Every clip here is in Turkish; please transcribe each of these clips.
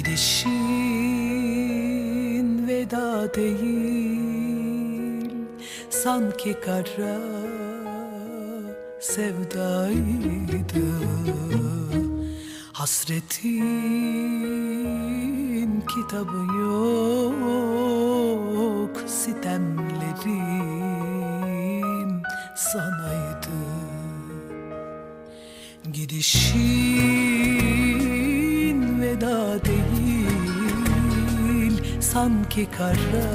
Gidişin veda değil. Sanki kara sevdaydı. Hasretin kitabı yok Sitemlerim sanaydı. Gidişin veda değil Sanki kara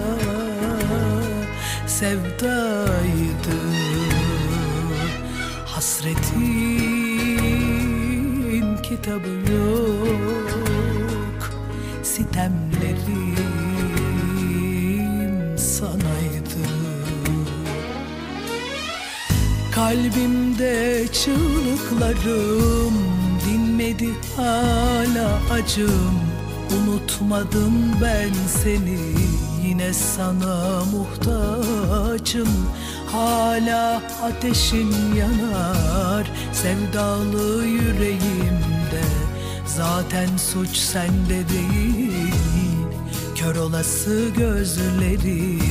sevdaydı. Hasretin kitabı yok Sitemlerim sanaydı. Kalbimde çığlıklarım dinmedi hala acım Unutmadım ben seni yine sana muhtaçım. Hala ateşin yanar sevdalı yüreğimde. Zaten suç sende değil kör olası gözlerinde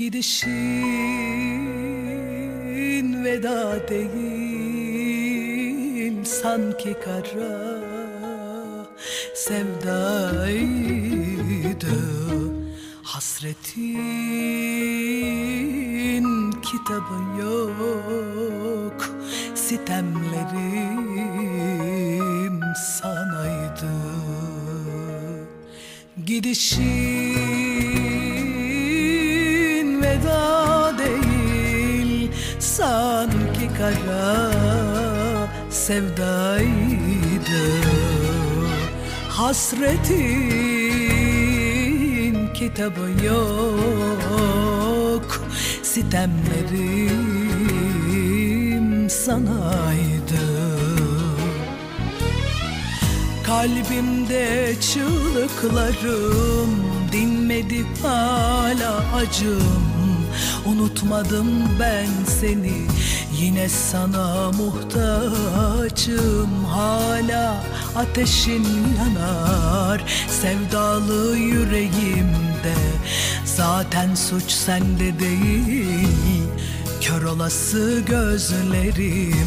Gidişin veda değil sanki kara. Sevdaydı Hasretin kitabı yok. Sitemlerim sanaydı. Gidişin kara sevdaydı. Hasretin kitabı yok sitemlerim sanaydı. Kalbimde çığlıklarım dinmedi hala acım. Unutmadım ben seni yine sana muhtaçım Hala ateşin yanar. Sevdalı yüreğimde Zaten suç sende değil kör olası gözlerimde